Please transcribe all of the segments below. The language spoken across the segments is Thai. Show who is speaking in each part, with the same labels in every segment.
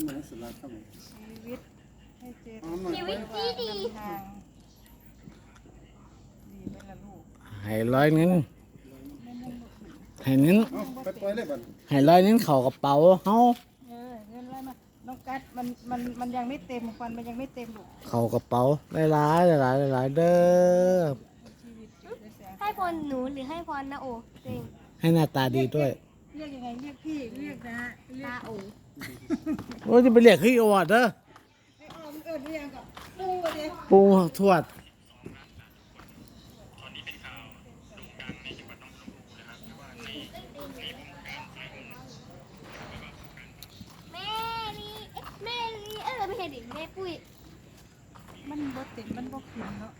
Speaker 1: ชีวิตให้เจอ
Speaker 2: เอาหน่อย
Speaker 3: ชีวิตดีดี
Speaker 1: ทางดีไหมล่ะลูก
Speaker 4: ให้ร้อยหนึงให้หนึง
Speaker 2: เอาไปปล่อยเลยบัด
Speaker 4: ให้ร้อยหนึงเข้ากระเป๋าเฮา
Speaker 1: เออเงินอะไรมาน้องกัดมันมันมันยังไม่เต็มควันมันยังไม่เต็มลูก
Speaker 4: เข้ากระเป๋าหลายๆหลายๆหลายๆเด้อ
Speaker 1: ชีวิตอยู่ในแสง
Speaker 3: ให้พรหนูหรือให้พรนะโอตัวเอง
Speaker 4: ให้หน้าตาดีด้วย
Speaker 1: เรียกยังไงเรียกพี่เรียกนะเรีย
Speaker 3: ตากโอ
Speaker 4: โอ้ยจะไปเรียกขี้อวดเด้อ
Speaker 1: ไอ้ออมเอิญเรียกกับปูกันเลย
Speaker 4: ปูทวด
Speaker 3: แม่นี่เอ๊ะแม่นี่เออไม่ใช่ดิแม่ปุ้ย
Speaker 1: มันบ่เต็มมันบ่ขึ้นเนาะ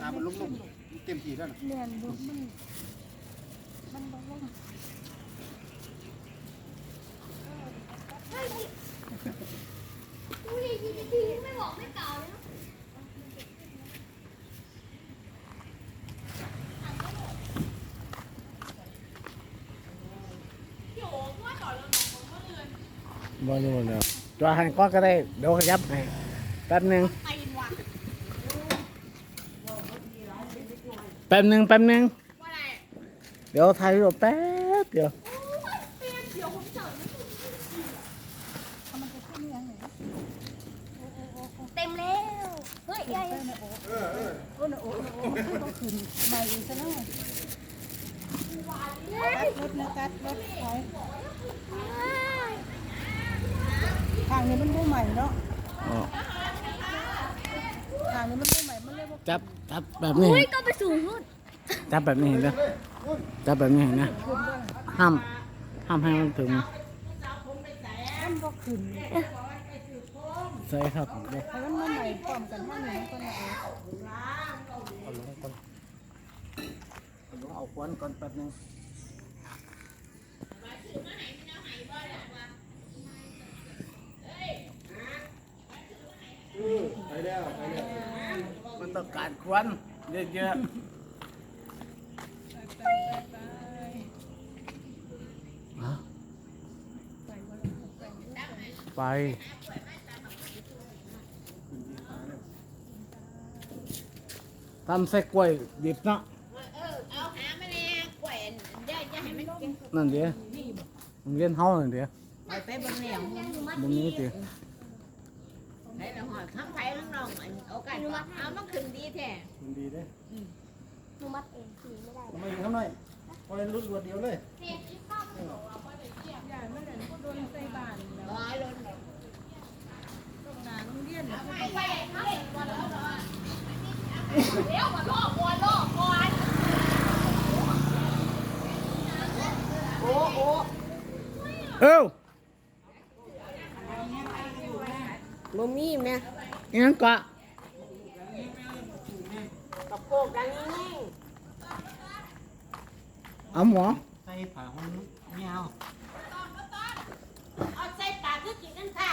Speaker 2: ตามันลุ่มๆเต็มที่แล้วนะ
Speaker 1: เรียนดูมันมันบ่ลง
Speaker 3: ปุ้ยดีดีไม่บอกไม่กล่าวเลยเนอะ
Speaker 4: บ่รู้แล้วตัวหันก้อนก็ได้เดี๋ยวขยับให้แป๊บหนึ่งแป๊บหนึ่งแป๊บหนึ่งเดี๋ยวถ่ายรูปแป๊บเดียว
Speaker 1: ถ้ามันจะขึ้ยังไง
Speaker 3: เต็มแล้ว เฮ้ยยาย
Speaker 1: โอ้นะโอ้โอ้นะโอ้นะโอ้ต้องขึ้นใหม่อีกซะแล้วกัดรถนะกัดรถถอยทางนี้มันบ่ใหม่เนาะ
Speaker 4: อ๋อ
Speaker 1: ทางนี้มันบ่ใหม่ มันเลยบ่
Speaker 4: จับจับแบบนี้
Speaker 3: ปุ้ยก็ไปสูงนู่น
Speaker 4: จับแบบนี้เห็นไหมจับแบบนี้เห็นไหม
Speaker 1: ขึ้นเลย
Speaker 4: ห้าม ห้ามให้มันถึง
Speaker 1: มันบ่ขึ้น
Speaker 4: ใส่ครับเดี๋ยว
Speaker 1: ให้มันมาใหม่พร้อมกันทางนี้มันก็นะโอ้
Speaker 4: เอาลงก่อนเอาลงเอาควนก่อนแป๊บหนึง มันต้องการควนเยอะๆฮะไปทำใส่กล้วยดิบเนาะ
Speaker 5: เออเอาหามาเนี่ยแขวนอย่าอย่าให้มันกิน
Speaker 4: นั่นเดียวโรงเรียนเฮานั่นเดียว
Speaker 5: ไปไปบนแนว
Speaker 4: บนนี้เดียว
Speaker 5: ไหน ละหอดทั้งไผ่ทั้งน้องอันโอกาสว่าเอามันขึ้นดีแท้
Speaker 2: มันดีเด้
Speaker 3: หนูมัดเองขี่ไม่ได้
Speaker 2: เอามาอยู่ข้างในปล่อยรุดรวดเดียวเลย
Speaker 3: เสียคิดข้าวไม่บอก
Speaker 1: ยายมันนั่นก็โดนใส่บ้านแล้ว
Speaker 5: ร้อยล้น
Speaker 1: ตรงหน้าโรงเรียนน่ะ
Speaker 3: เดี๋ยวมาล่อก่อนล่อก่อน
Speaker 4: เอ้า
Speaker 5: บ่มีแม่
Speaker 4: อิห ยังกะ
Speaker 5: กระโปงดังนี้
Speaker 4: เอาหมอ
Speaker 6: ใส่ผ้าห่มยาว
Speaker 5: เอาใส่ปากคือกินนั่นค่ะ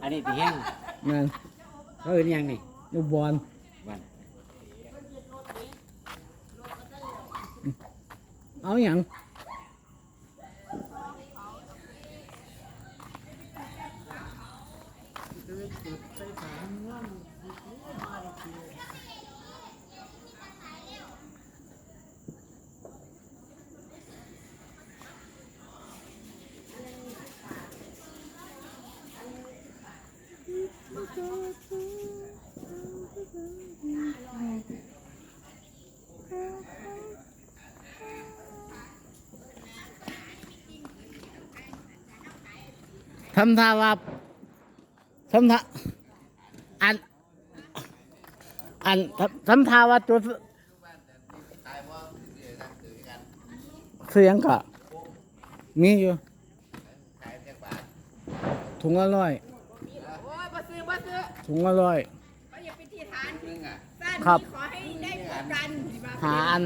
Speaker 6: อันนี้ตีแห้ง
Speaker 4: นั่น
Speaker 6: เออนี่ยังนี่
Speaker 4: ลูกบอล
Speaker 6: วัน
Speaker 4: เอาอย่าง ทำท่าว่า ทำท่าอัน อันทำทำท่าว่าตัวเสียงกะมีอยู่ถุงละร้อย
Speaker 5: โอ้ยบ่ซื้อบ่ซื้อ
Speaker 4: ถุงละร้อย
Speaker 5: บ่อย่าไปที่ฐานสั้น
Speaker 4: ครับ
Speaker 5: ขอให้ได้พบกันสิว่า
Speaker 4: หาอัน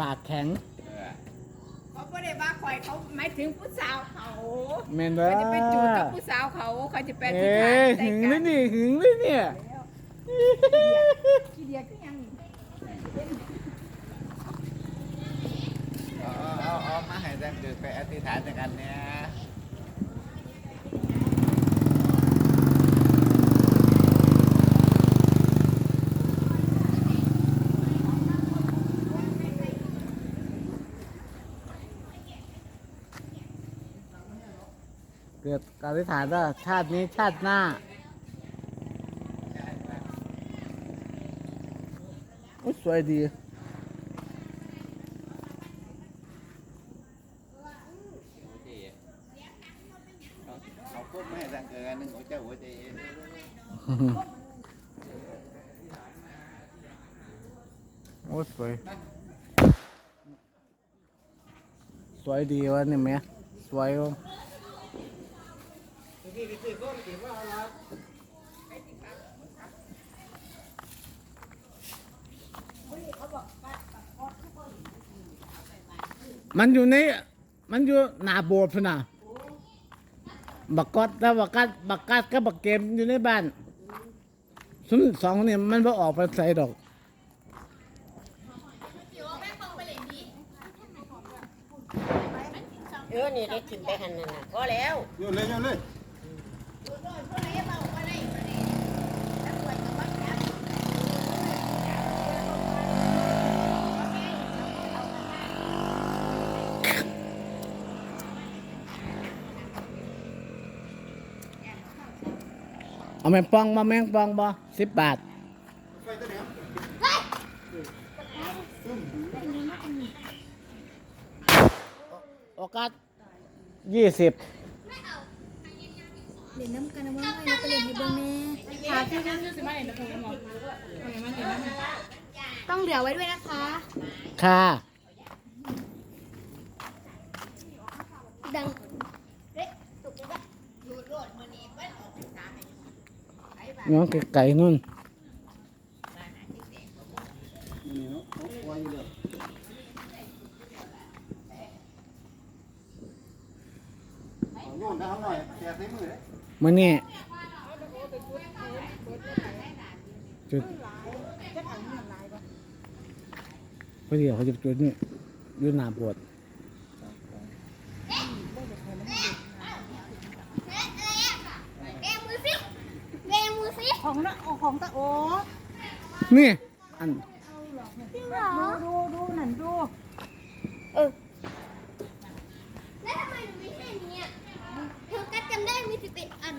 Speaker 4: ปากแข็ง
Speaker 5: เขาบ่ได้ว่าข่อยเขาหมายถึงผู้สาวเขา
Speaker 4: แม่นเด้อ
Speaker 5: เขาจะไปจูบกับผู้สาวเขาเขาจะไปที่
Speaker 4: เอ้
Speaker 5: ฐาน
Speaker 4: ย
Speaker 5: ใส่
Speaker 4: หึง
Speaker 5: กั
Speaker 4: เลย
Speaker 5: น
Speaker 4: นี่หึงเลยเนี่ย
Speaker 1: ขี้เดียกคือหยังนี่
Speaker 7: มาให้แรงเกิดไปอธิษฐานด้วยกันเนี่ย
Speaker 4: เกิดการอธิษฐานว่าชาตินี้ชาติหน้าโอ้ยสวยดี
Speaker 7: เขาพูดไม่ให้แรงเกิดกันหนึ่งหัวใจหัวใจเอง
Speaker 4: โอ้สวย สวยดีวะเนี่ยแม่สวยวะ มันอยู่ใน มันอยู่หน้าโบสถ์พนน่ะ บักกอดแล้วบักกัดบักกัดกับบักเกมอยู่ในบ้านซุมสองเนี่ยมันบ่ออกไปใส่ดอก
Speaker 8: เออนี่ได้กินไปหันนั่นน่ะพอแล้ว
Speaker 5: โยนเลยโยนเลย
Speaker 4: แมงปองมาแมงปองบ่สิบบาท
Speaker 5: ไฟตัวเนี้ย
Speaker 4: โอกาสยี่สิบ
Speaker 3: เล่นน้ำกันนะว่าให้ไปเล่นให้เบิ่งแม่
Speaker 1: ขาที่นั่นคือสิมาเห็นตะพูนหมดเอาอย่างนั้นเห็นไหม
Speaker 3: ต้องเหลือไว้ด้วยนะคะ
Speaker 4: ค่ะ
Speaker 3: ดังเอ๊ะตกไป
Speaker 4: น้องไก่ๆนู่น
Speaker 5: นี่เนาะเอาไว้อยู่เลยเอาโยนได้หน่อยแกะใส่มือเลย
Speaker 4: มื่อนี้จุดพอดีเขาจะจุดนี่อยืนหน้าปวด
Speaker 3: แกมือสิแกมือสิ
Speaker 1: ของนะของตะโอ
Speaker 4: นี่อัน
Speaker 3: จริงเหรอ
Speaker 1: ดูดูนั่นดู
Speaker 3: เออแล้วทำไมหนูไม่ใช่เนี่ยเธอก็จำได้มีสิบเอ็ดอัน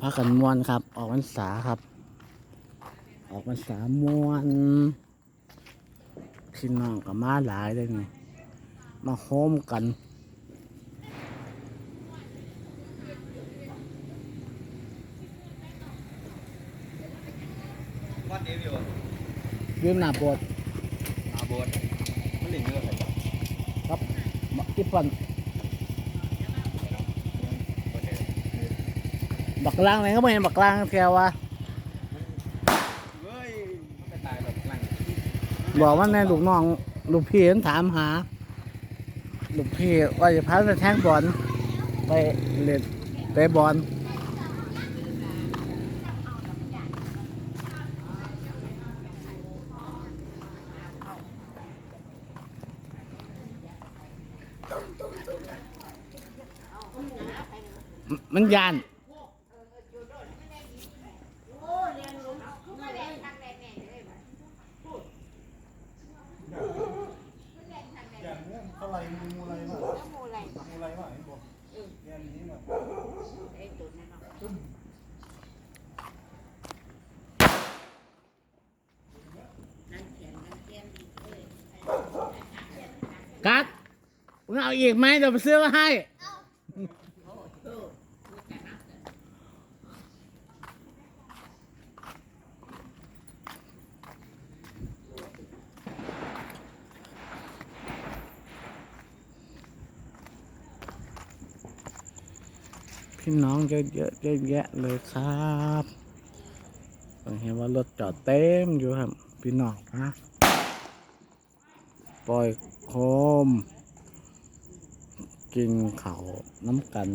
Speaker 4: พากันมวนครับ ออกพรรษาครับ ออกพรรษามวนพี่น้องกับมาหลายเลยไงมาโฮมกัน
Speaker 7: วัดเดียวอยู่
Speaker 4: ยืนหน้าปวด
Speaker 7: อาโบนมันเหลือเยอะเลย
Speaker 4: ครับอีปันบักล่างไหนก็ไม่เห็นบักล่างแกวะ
Speaker 7: เฮ้ยมันก็ตายแบบนั่ง
Speaker 4: บอกว่าในลูกน้องลูกพี่เห็นถามหา ลูกพี่ว่าจะพาไปแทงบอลไปเล่นเตะบอลมมันยาน
Speaker 5: อย่างเนี้ยเขาไล่มูมูอะไรมามูอะไรมูอะไรมาเห็นบอกแกนนี้มา
Speaker 4: กัด เอาอีกไหมเดี๋ยวไปซื้อมาให้พี่น้องเยอะๆเยอะแยะเลยครับเห็นว่ารถจอดเต็มอยู่ครับ พี่น้องนะปล่อยโคม กินเขาน้ำกัน